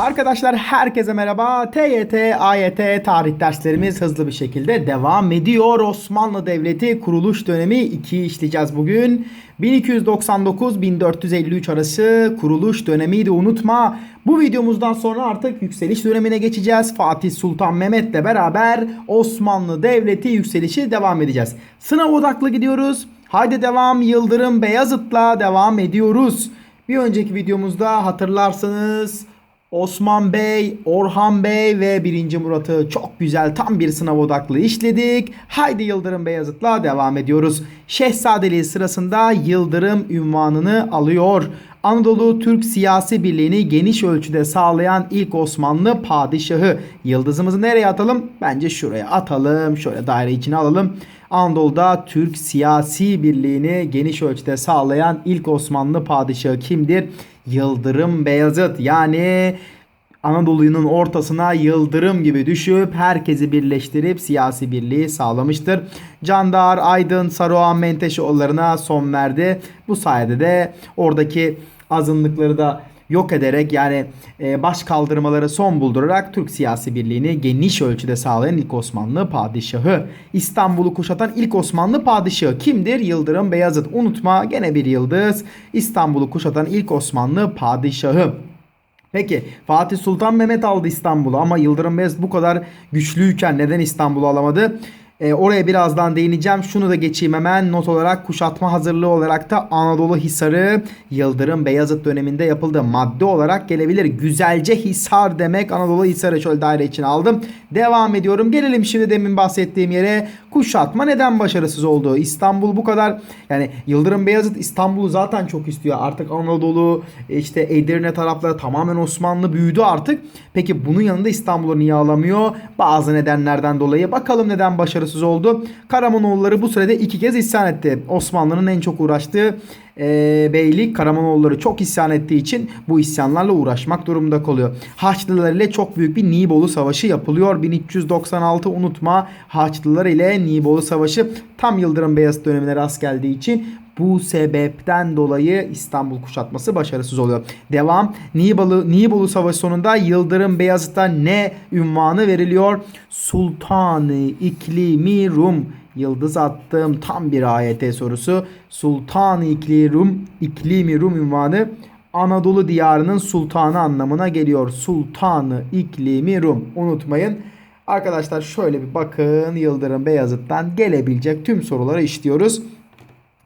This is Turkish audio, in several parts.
Arkadaşlar herkese merhaba. TYT, AYT tarih derslerimiz hızlı bir şekilde devam ediyor. Osmanlı Devleti kuruluş dönemi 2'yi işleyeceğiz bugün. 1299-1453 arası kuruluş dönemiydi unutma. Bu videomuzdan sonra artık yükseliş dönemine geçeceğiz. Fatih Sultan Mehmet'le beraber Osmanlı Devleti yükselişi devam edeceğiz. Sınav odaklı gidiyoruz. Haydi devam Yıldırım Beyazıt'la devam ediyoruz. Bir önceki videomuzda hatırlarsanız Osman Bey, Orhan Bey ve 1. Murat'ı çok güzel tam bir sınav odaklı işledik. Haydi Yıldırım Beyazıt'la devam ediyoruz. Şehzadeliği sırasında Yıldırım ünvanını alıyor. Anadolu Türk siyasi birliğini geniş ölçüde sağlayan ilk Osmanlı padişahı. Yıldızımızı nereye atalım? Bence şuraya atalım. Şöyle daire içine alalım. Anadolu'da Türk siyasi birliğini geniş ölçüde sağlayan ilk Osmanlı padişahı kimdir? Yıldırım Beyazıt yani Anadolu'nun ortasına yıldırım gibi düşüp herkesi birleştirip siyasi birliği sağlamıştır. Candar, Aydın, Saruhan, Menteşeoğullarına son verdi. Bu sayede de oradaki azınlıkları da yok ederek yani e, baş kaldırmaları son buldurarak Türk siyasi birliğini geniş ölçüde sağlayan ilk Osmanlı padişahı. İstanbul'u kuşatan ilk Osmanlı padişahı kimdir? Yıldırım Beyazıt. Unutma gene bir yıldız. İstanbul'u kuşatan ilk Osmanlı padişahı. Peki Fatih Sultan Mehmet aldı İstanbul'u ama Yıldırım Beyazıt bu kadar güçlüyken neden İstanbul'u alamadı? E, oraya birazdan değineceğim. Şunu da geçeyim hemen not olarak kuşatma hazırlığı olarak da Anadolu Hisarı Yıldırım Beyazıt döneminde yapıldı. Madde olarak gelebilir. Güzelce Hisar demek Anadolu Hisarı şöyle daire için aldım. Devam ediyorum. Gelelim şimdi demin bahsettiğim yere. Kuşatma neden başarısız oldu? İstanbul bu kadar yani Yıldırım Beyazıt İstanbul'u zaten çok istiyor. Artık Anadolu işte Edirne tarafları tamamen Osmanlı büyüdü artık. Peki bunun yanında İstanbul'u niye alamıyor? Bazı nedenlerden dolayı. Bakalım neden başarısız başarısız oldu. Karamanoğulları bu sürede iki kez isyan etti. Osmanlı'nın en çok uğraştığı e, beylik Karamanoğulları çok isyan ettiği için bu isyanlarla uğraşmak durumunda kalıyor. Haçlılar ile çok büyük bir Nibolu Savaşı yapılıyor. 1396 unutma Haçlılar ile Nibolu Savaşı tam Yıldırım Beyazıt dönemine rast geldiği için bu sebepten dolayı İstanbul kuşatması başarısız oluyor. Devam. Nibolu, Nibolu Savaşı sonunda Yıldırım Beyazıt'a ne ünvanı veriliyor? Sultanı İklimi Rum. Yıldız attığım tam bir AYT sorusu. Sultanı İklimi Rum, İklimi Rum ünvanı Anadolu diyarının sultanı anlamına geliyor. Sultanı İklimi Rum. Unutmayın. Arkadaşlar şöyle bir bakın Yıldırım Beyazıt'tan gelebilecek tüm soruları işliyoruz.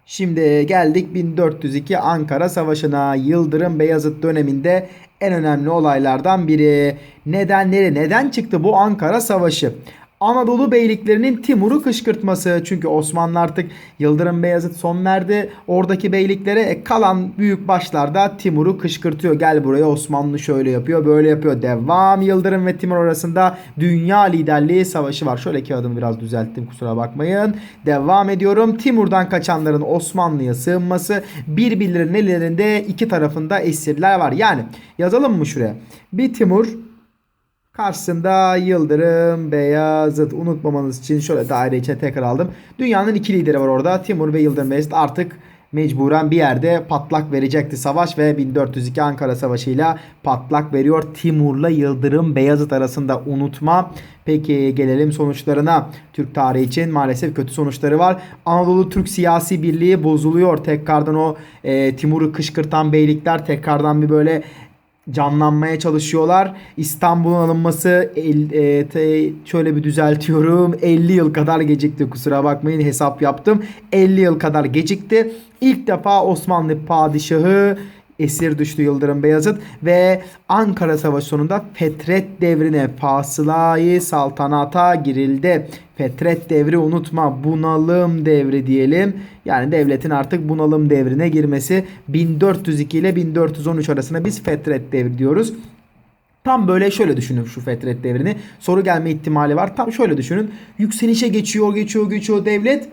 Şimdi geldik 1402 Ankara Savaşı'na. Yıldırım Beyazıt döneminde en önemli olaylardan biri. Nedenleri neden çıktı bu Ankara Savaşı? Anadolu beyliklerinin Timur'u kışkırtması. Çünkü Osmanlı artık Yıldırım Beyazıt son verdi. Oradaki beyliklere e, kalan büyük başlarda Timur'u kışkırtıyor. Gel buraya Osmanlı şöyle yapıyor böyle yapıyor. Devam Yıldırım ve Timur arasında dünya liderliği savaşı var. Şöyle kağıdımı biraz düzelttim kusura bakmayın. Devam ediyorum. Timur'dan kaçanların Osmanlı'ya sığınması. Birbirlerinin ellerinde iki tarafında esirler var. Yani yazalım mı şuraya? Bir Timur Karşısında Yıldırım, Beyazıt unutmamanız için şöyle daire içine tekrar aldım. Dünyanın iki lideri var orada. Timur ve Yıldırım Beyazıt artık mecburen bir yerde patlak verecekti savaş ve 1402 Ankara Savaşı ile patlak veriyor. Timur'la Yıldırım Beyazıt arasında unutma. Peki gelelim sonuçlarına. Türk tarihi için maalesef kötü sonuçları var. Anadolu Türk siyasi birliği bozuluyor. Tekrardan o e, Timur'u kışkırtan beylikler tekrardan bir böyle canlanmaya çalışıyorlar. İstanbul'un alınması el, e, te, şöyle bir düzeltiyorum. 50 yıl kadar gecikti. Kusura bakmayın hesap yaptım. 50 yıl kadar gecikti. İlk defa Osmanlı padişahı esir düştü Yıldırım Beyazıt ve Ankara Savaşı sonunda Fetret devrine fasılayı saltanata girildi. Fetret devri unutma bunalım devri diyelim. Yani devletin artık bunalım devrine girmesi 1402 ile 1413 arasında biz Fetret devri diyoruz. Tam böyle şöyle düşünün şu Fetret devrini. Soru gelme ihtimali var. Tam şöyle düşünün. Yükselişe geçiyor, geçiyor, geçiyor devlet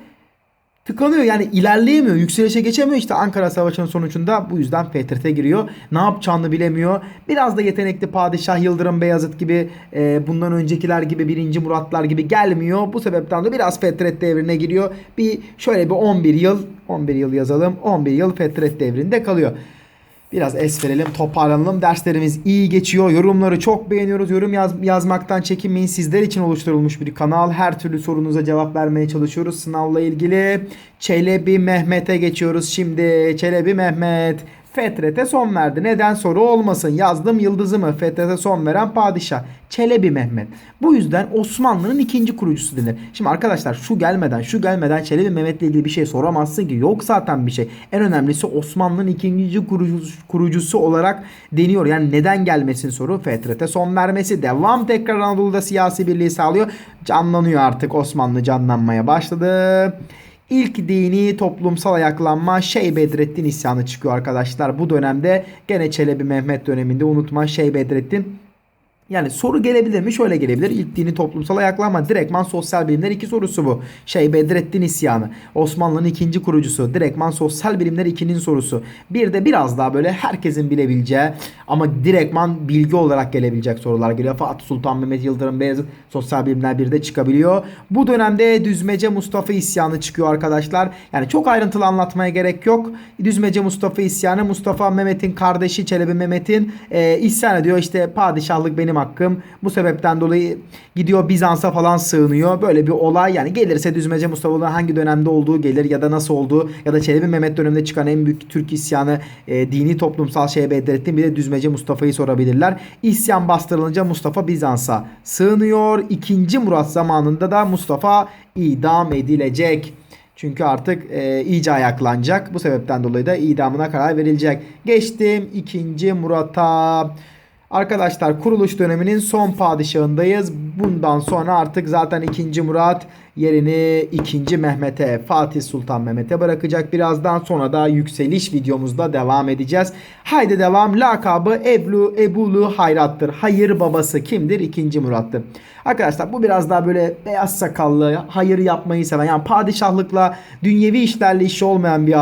tıkanıyor. Yani ilerleyemiyor yükselişe geçemiyor. İşte Ankara Savaşı'nın sonucunda bu yüzden Fetret'e giriyor. Ne yapacağını bilemiyor. Biraz da yetenekli padişah Yıldırım Beyazıt gibi e, bundan öncekiler gibi 1. Muratlar gibi gelmiyor. Bu sebepten de biraz Fetret devrine giriyor. Bir şöyle bir 11 yıl 11 yıl yazalım. 11 yıl Fetret devrinde kalıyor Biraz es verelim, toparlanalım. Derslerimiz iyi geçiyor. Yorumları çok beğeniyoruz. Yorum yaz, yazmaktan çekinmeyin. Sizler için oluşturulmuş bir kanal. Her türlü sorunuza cevap vermeye çalışıyoruz. Sınavla ilgili Çelebi Mehmet'e geçiyoruz. Şimdi Çelebi Mehmet Fetret'e son verdi. Neden soru olmasın? Yazdım yıldızı mı? Fetret'e son veren padişah. Çelebi Mehmet. Bu yüzden Osmanlı'nın ikinci kurucusu denir. Şimdi arkadaşlar şu gelmeden şu gelmeden Çelebi Mehmet'le ilgili bir şey soramazsın ki. Yok zaten bir şey. En önemlisi Osmanlı'nın ikinci kurucusu, kurucusu olarak deniyor. Yani neden gelmesin soru? Fetret'e son vermesi. Devam tekrar Anadolu'da siyasi birliği sağlıyor. Canlanıyor artık Osmanlı canlanmaya başladı. İlk dini toplumsal ayaklanma Şeyh Bedrettin isyanı çıkıyor arkadaşlar. Bu dönemde gene Çelebi Mehmet döneminde unutma Şeyh Bedrettin yani soru gelebilir mi? Şöyle gelebilir. İlk dini toplumsal ayaklanma. Direktman sosyal bilimler iki sorusu bu. Şey Bedrettin isyanı. Osmanlı'nın ikinci kurucusu. Direktman sosyal bilimler ikinin sorusu. Bir de biraz daha böyle herkesin bilebileceği ama direktman bilgi olarak gelebilecek sorular geliyor. Fatih Sultan Mehmet Yıldırım Beyazıt sosyal bilimler bir de çıkabiliyor. Bu dönemde Düzmece Mustafa isyanı çıkıyor arkadaşlar. Yani çok ayrıntılı anlatmaya gerek yok. Düzmece Mustafa isyanı Mustafa Mehmet'in kardeşi Çelebi Mehmet'in e, isyan ediyor. İşte padişahlık benim hakkım. Bu sebepten dolayı gidiyor Bizans'a falan sığınıyor. Böyle bir olay yani gelirse Düzmece Mustafa'nın hangi dönemde olduğu gelir ya da nasıl olduğu ya da Çelebi Mehmet döneminde çıkan en büyük Türk isyanı e, dini toplumsal şeye Bedrettin bir de Düzmece Mustafa'yı sorabilirler. İsyan bastırılınca Mustafa Bizans'a sığınıyor. İkinci Murat zamanında da Mustafa idam edilecek. Çünkü artık e, iyice ayaklanacak. Bu sebepten dolayı da idamına karar verilecek. Geçtim ikinci Murat'a. Arkadaşlar kuruluş döneminin son padişahındayız. Bundan sonra artık zaten 2. Murat yerini 2. Mehmet'e Fatih Sultan Mehmet'e bırakacak. Birazdan sonra da yükseliş videomuzda devam edeceğiz. Haydi devam. Lakabı Eblu Ebulu Hayrat'tır. Hayır babası kimdir? 2. Murat'tır. Arkadaşlar bu biraz daha böyle beyaz sakallı, hayır yapmayı seven yani padişahlıkla dünyevi işlerle işi olmayan bir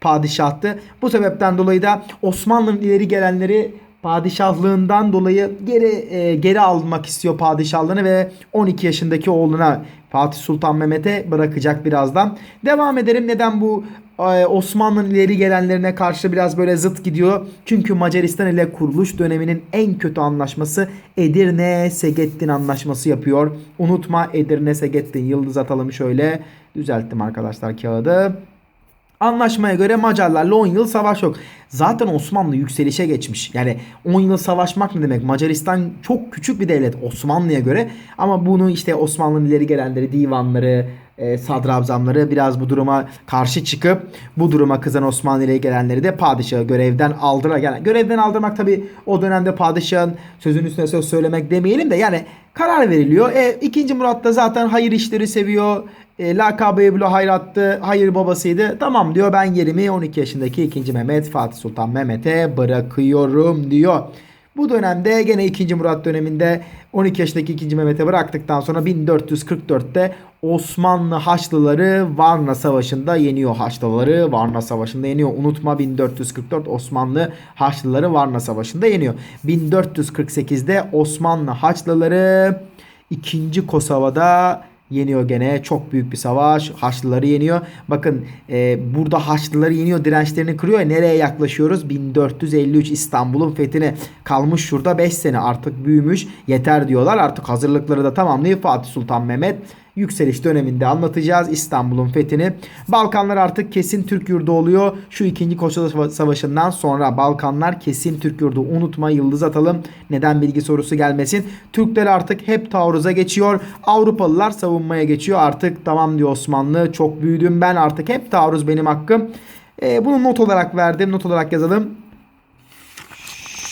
padişahtı. Bu sebepten dolayı da Osmanlı'nın ileri gelenleri padişahlığından dolayı geri e, geri almak istiyor padişahlığını ve 12 yaşındaki oğluna Fatih Sultan Mehmet'e bırakacak birazdan. Devam edelim. Neden bu e, Osmanlı'nın ileri gelenlerine karşı biraz böyle zıt gidiyor? Çünkü Macaristan ile kuruluş döneminin en kötü anlaşması Edirne Segettin anlaşması yapıyor. Unutma Edirne Segettin yıldız atalım şöyle. Düzelttim arkadaşlar kağıdı. Anlaşmaya göre Macarlarla 10 yıl savaş yok. Zaten Osmanlı yükselişe geçmiş. Yani 10 yıl savaşmak ne demek? Macaristan çok küçük bir devlet Osmanlı'ya göre. Ama bunu işte Osmanlı'nın ileri gelenleri, divanları, e, sadrazamları biraz bu duruma karşı çıkıp bu duruma kızan Osmanlı ile gelenleri de padişahı görevden aldırar. Yani görevden aldırmak tabi o dönemde padişahın sözün üstüne söz söylemek demeyelim de yani karar veriliyor. E, 2. Murat da zaten hayır işleri seviyor. E, lakabı Ebru Hayrat'tı. Hayır babasıydı. Tamam diyor ben yerimi 12 yaşındaki 2. Mehmet Fatih Sultan Mehmet'e bırakıyorum diyor. Bu dönemde gene 2. Murat döneminde 12 yaşındaki 2. Mehmet'e bıraktıktan sonra 1444'te Osmanlı Haçlıları Varna Savaşı'nda yeniyor. Haçlıları Varna Savaşı'nda yeniyor. Unutma 1444 Osmanlı Haçlıları Varna Savaşı'nda yeniyor. 1448'de Osmanlı Haçlıları 2. Kosova'da yeniyor gene. Çok büyük bir savaş. Haçlıları yeniyor. Bakın e, burada Haçlıları yeniyor. Dirençlerini kırıyor. Nereye yaklaşıyoruz? 1453 İstanbul'un fethine. Kalmış şurada 5 sene. Artık büyümüş. Yeter diyorlar. Artık hazırlıkları da tamamlayıp Fatih Sultan Mehmet yükseliş döneminde anlatacağız İstanbul'un fethini. Balkanlar artık kesin Türk yurdu oluyor. Şu ikinci Koçulu Savaşı'ndan sonra Balkanlar kesin Türk yurdu. Unutma yıldız atalım. Neden bilgi sorusu gelmesin. Türkler artık hep taarruza geçiyor. Avrupalılar savunmaya geçiyor. Artık tamam diyor Osmanlı. Çok büyüdüm ben artık hep taarruz benim hakkım. Ee, bunu not olarak verdim. Not olarak yazalım.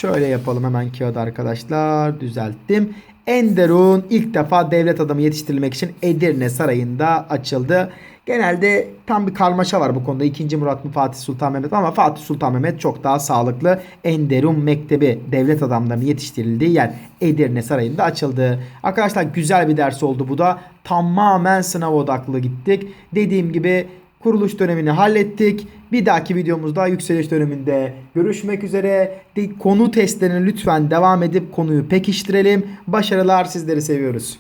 Şöyle yapalım hemen kağıt arkadaşlar. Düzelttim. Enderun ilk defa devlet adamı yetiştirilmek için Edirne Sarayı'nda açıldı. Genelde tam bir karmaşa var bu konuda. 2. Murat mı Fatih Sultan Mehmet ama Fatih Sultan Mehmet çok daha sağlıklı. Enderun Mektebi devlet adamlarının yetiştirildiği yer Edirne Sarayı'nda açıldı. Arkadaşlar güzel bir ders oldu bu da. Tamamen sınav odaklı gittik. Dediğim gibi kuruluş dönemini hallettik. Bir dahaki videomuzda yükseliş döneminde görüşmek üzere. Konu testlerine lütfen devam edip konuyu pekiştirelim. Başarılar sizleri seviyoruz.